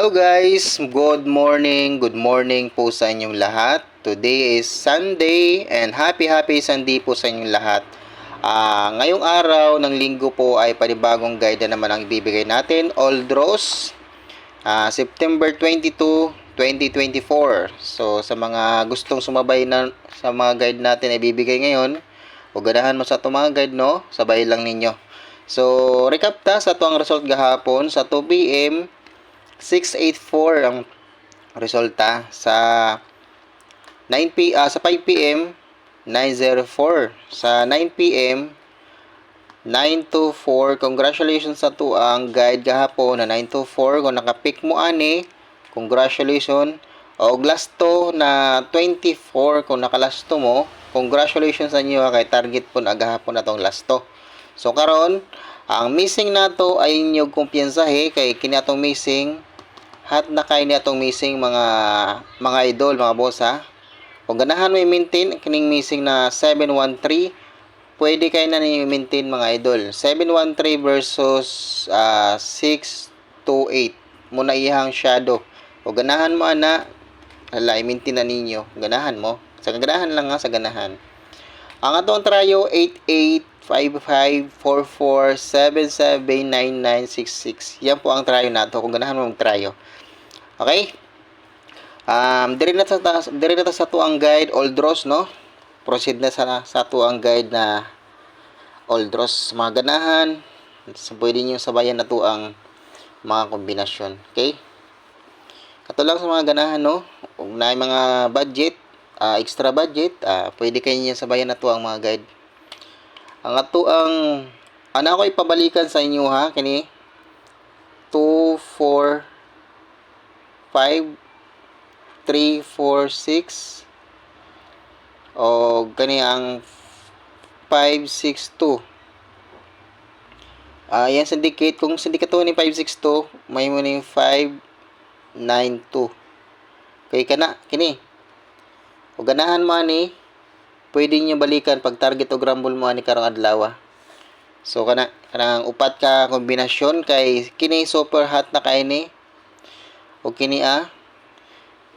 Hello guys, good morning, good morning po sa inyong lahat. Today is Sunday and happy happy Sunday po sa inyong lahat. Ah, ngayong araw ng linggo po ay panibagong guide na naman ang ibibigay natin, Old Rose, ah, September 22, 2024. So sa mga gustong sumabay na sa mga guide natin na ibibigay ngayon, o ganahan mo sa itong mga guide no, sabay lang ninyo. So, recap ta sa tuang result gahapon sa 2 p.m. 684 ang resulta sa 9 p ah, sa 5 PM 904 sa 9 PM 924 congratulations sa to ang guide gahapon na 924 kung nakapick mo ani congratulations. O lasto na 24 kung nakalasto mo congratulations sa inyo kay target po na gahapon na tong lasto so karon ang missing nato ay inyong kumpiyansahe kay kini atong missing hat na kay ni atong missing mga mga idol mga boss ha? Kung ganahan mo i-maintain kining missing na 713 pwede kay na ni maintain mga idol. 713 versus ah, 628 muna ihang shadow. O ganahan mo ana hala i-maintain na ninyo ganahan mo. Sa ganahan lang nga sa ganahan. Ang atong trayo 885544779966. Yan po ang trayo nato. Kung ganahan mo mag-trayo. Okay? Um, diri na ta diri na sa tuang guide Old Rose no. Proceed na sa sa tuang guide na Old Rose mga ganahan. So, pwede niyo sabayan na to ang mga kombinasyon. Okay? Kato lang sa mga ganahan no. Kung na mga budget, ah, extra budget, ah, pwede kayo niya sabayan na to ang mga guide. Ang ato ang ana ko ipabalikan sa inyo ha kini 2 4 5 3 4 6 o kani ang 5 6 2 Ah, yan syndicate. Kung syndicate ni 562 may mo ni 5 9 2 kay kana kini. O ganahan mo ni pwede niyo balikan pag target o grumble mo ani karong adlaw. So kana kanang upat ka kombinasyon kay kini super hot na kay ni o kini a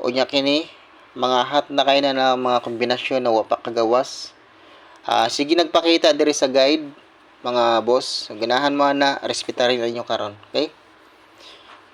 o nya kini mga hot na kay na, na mga kombinasyon na wapak kagawas. Ah, sige nagpakita diri sa guide mga boss. Ganahan mo na respetarin ninyo karon, okay?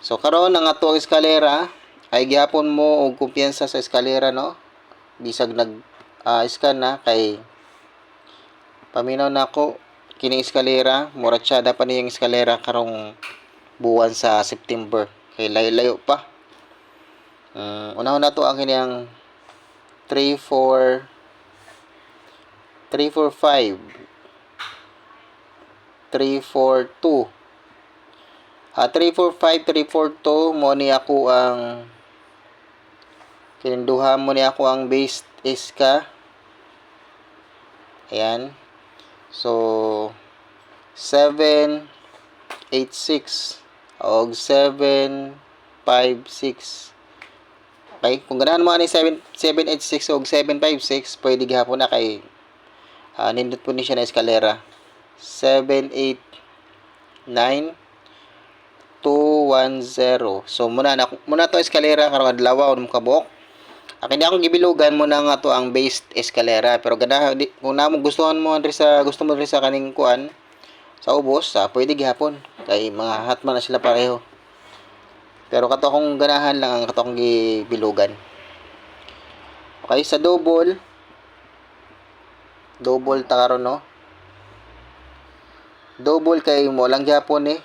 So karon ang ato eskalera ay gyapon mo og kumpiyansa sa eskalera no. Bisag nag ah, scan na kay paminaw na ako kini eskalera mura tsada pa niyang eskalera karong buwan sa September kay layo-layo pa. Um, unahon na to ang kanyang 3 4 3 4 5 3 4 2 ah 3 4 5 3 4 2 mo ni ako ang kininduha mo ni ako ang base is ka. Ayan. So 7 8 6 og 7 5 6 okay kung ganahan mo ani 7 7 8 6 og 7 5 6 pwede gihapon na kay ah, nindot po ni siya na eskalera. 7 8 9 210 so muna na muna to eskalera karong adlaw unom ka buok Akin di ako gibilugan mo na nga to ang based escalera pero gana di, kung namo gustuhan mo diri sa gusto mo diri sa kaning kuan sa ubos sa pwede gihapon kay mga hatman na sila pareho. Pero kato akong ganahan lang ang kato akong. Okay, sa double double ta karon no. Double kay mo lang gyapon eh.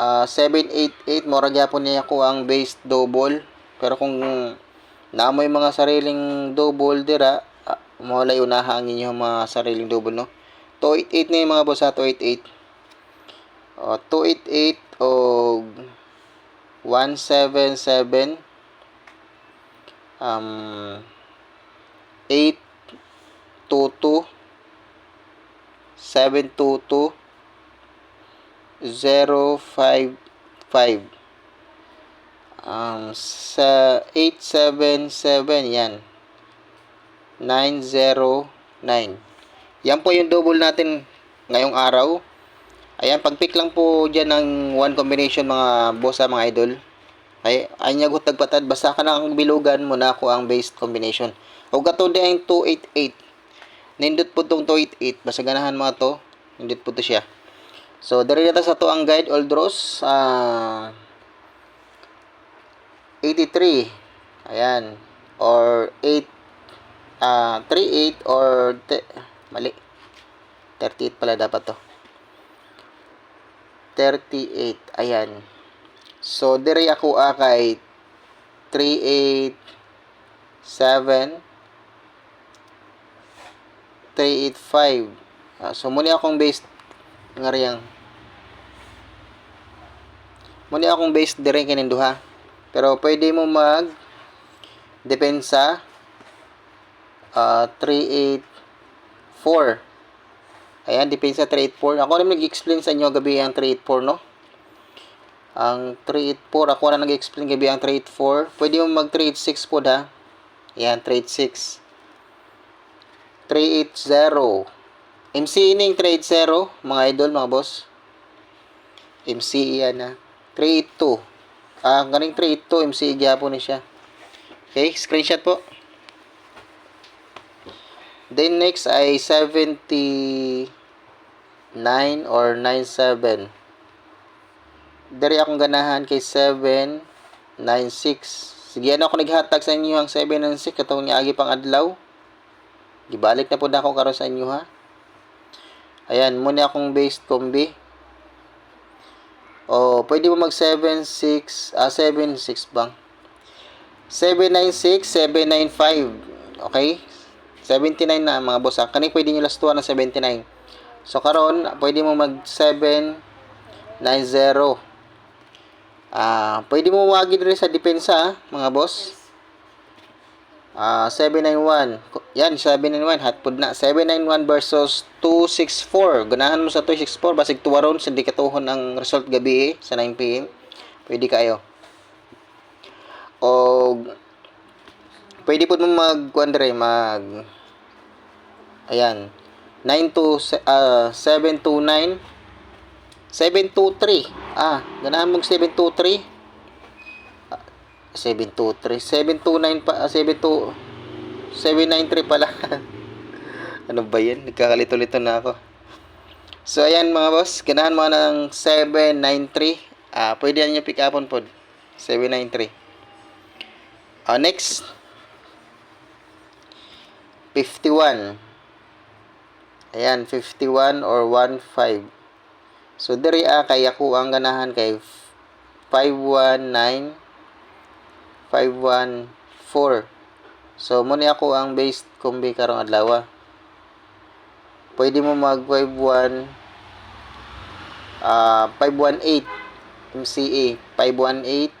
Ah 788 mo ra gyapon niya ako ang base double pero kung namoy mga sariling double dira ah, mawala unaha ang inyong mga sariling double no 288 na yung mga boss ha 288 o 288 o 177 um 822 722 055 um, sa 877 yan. 909 yan po yung double natin ngayong araw ayan pag pick lang po dyan ng one combination mga boss ha, mga idol Ay, anya gut tagpatad basta ka nang bilugan mo na ako ang based combination. O gato di ang 288. Nindot po tong 288 basta ganahan mo to. Nindot po to siya. So diri na sa to ang guide all draws ah 83. Ayan. Or 8 ah 38 or mali. 38 pala dapat to. 38. Ayan. So, dire ako ah, kay 387 385. Ah, so, muni akong based nga riyang. Muni akong based dire kinin duha. Pero pwede mo mag depensa ah 384. Ayan, depensa 384. Ako rin nag-explain sa inyo gabi ang 384, no? Ang 384, ako na nag-explain gabi ang 384. Pwede mo mag 386 po ha. Yan, 386. 380. MC ining 380, mga idol, mga boss. MC yan ha. 382. Ah, ganing 382, MC gyapon ni siya. Okay, screenshot po. Then next ay 79 or 97 dari akong ganahan kay 796. Sige ano ako naghatag sa inyo ang 796 katong niagi pang adlaw. Gibalik na po na ako karon sa inyo ha. Ayan, muna akong based combi. O, pwede mo mag 76, ah 76 bang? 796, 795. Okay? 79 na mga boss. Ah. Kani pwede nyo last tuwa ng 79. So karon pwede mo mag 790. Ah, pwede mo wagi rin sa depensa, ah, mga boss. Ah, 791. Yan, 791 hotpod na. 791 versus 264. Ganahan mo sa 264 basig tuwaron sa dikatuhon ang result gabi eh, sa 9 PM. Pwede kayo. O pwede po mag kuan dire, mag Ayan. 9 to uh, 729 723. Ah, ganahan mong 723. Ah, 723. 729 pa, ah, 72 793 pala. ano ba 'yan? Nagkakalito-lito na ako. So ayan mga boss, ganahan mo ng 793. Ah, pwede yan yung pick upon pod. 793. Ah, next 51. Ayan, 51 or 15. So diri a kay ako ang ganahan kay 519 514. So mo ni ako ang based kumbi karong adlaw. Pwede mo mag 51 ah 518 MCA 518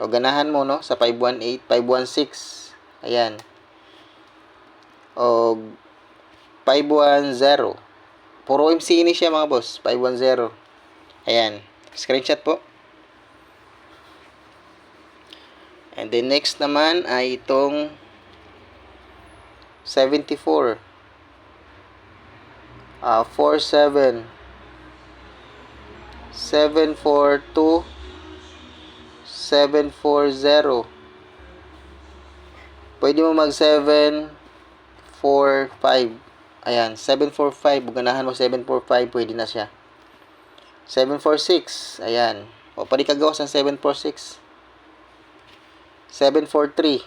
o ganahan mo no sa 518 516 ayan o 510 Puro MC ini siya mga boss. 510. Ayan. Screenshot po. And then next naman ay itong 74. Uh, 47. 742 740 Pwede mo mag 7 4 5 Ayan, 745. Ganahan mo 745, pwede na siya. 746. Ayan. O, pwede ka gawas ng 746. 743.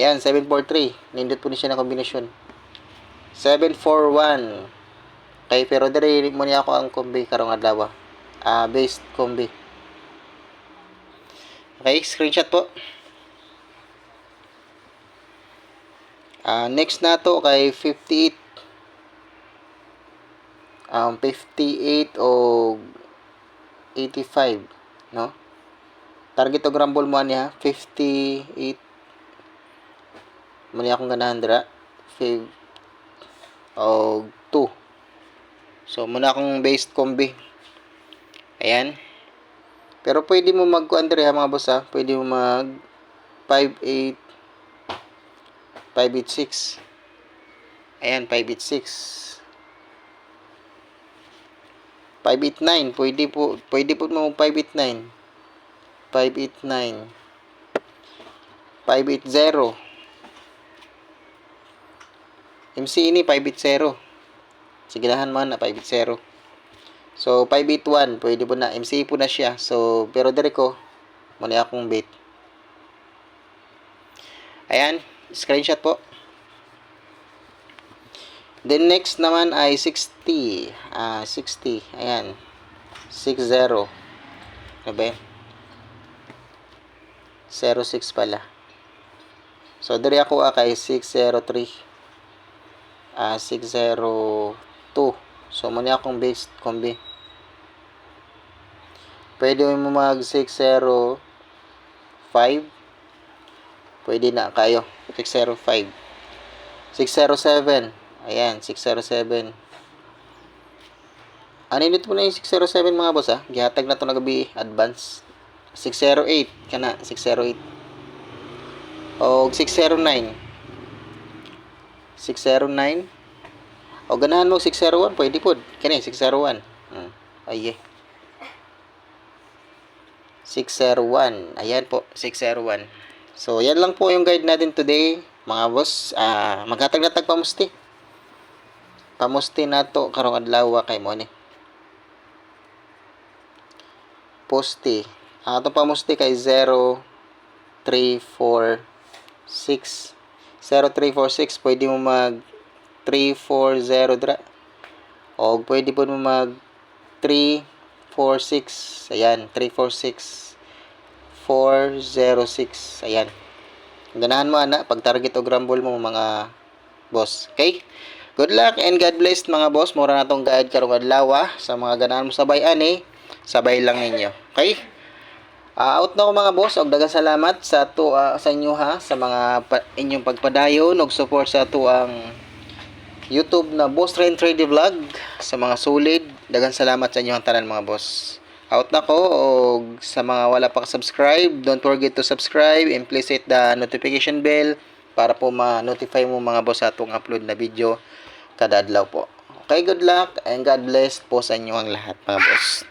Ayan, 743. Nindot po ni siya na kombinasyon. 741. Okay, pero dali mo niya ako ang kombi karong adlaw. Ah, uh, based kombi. Okay, screenshot po. Uh, next na to kay 58 um 58 o 85 no? Target og rumble mo niya 58 mali akong ganahan dira 5 o 2 so muna akong based combi. Ayan. Pero pwede mo mag kuan ha mga boss ha? Pwede mo mag 58 586 ayan 586 589 pwede po pwede po mo 589 589 580 MC ini 580 sigilahan man na 580 so 581 pwede po na MC po na siya. So pero dire ko muna akong bait. Ayan screenshot po then next naman ay 60 ah 60 ayan 60 ano ba yun? 06 pala. So, diri ako ah, kay 603. Ah, 602. So, muna akong base combi. Pwede mo mag 605. Pwede na kayo. 605. 607. Ayan, 607. Ano nito po na yung 607 mga boss ah? Gihatag na to na gabi advance. 608 kana 608 o 609 609 o ganahan mo 601 pwede po kani 601 hmm. ay 601 ayan po 601 so yan lang po yung guide natin today mga boss. Ah maghatag na tag pamusti pamusti na to karong adlaw kay mo ni. Poste ang atong pamusti kay 0346 0346 pwede mo mag 340 dra o pwede po mo mag 346 ayan 346 406 ayan. Ganahan mo ana. Pag target o grumble mo mga boss. Okay? Good luck and God bless mga boss. Mura na tong guide karong adlaw ah. sa mga ganahan mo sabay ani. Sabay lang ninyo. Okay? Ah, out na ko mga boss, og daghang salamat sa to ah, sa inyo ha. Sa mga pa, inyong pagpadayon og support sa to ang YouTube na Boss Train Trade Vlog. Sa mga solid. Daghang salamat sa inyo ang tanan mga boss. Out na ko og sa mga wala pa subscribe, don't forget to subscribe and please hit the notification bell para po ma-notify mo mga boss atong upload na video kada adlaw po. Okay, good luck and God bless po sa inyo ang lahat mga boss.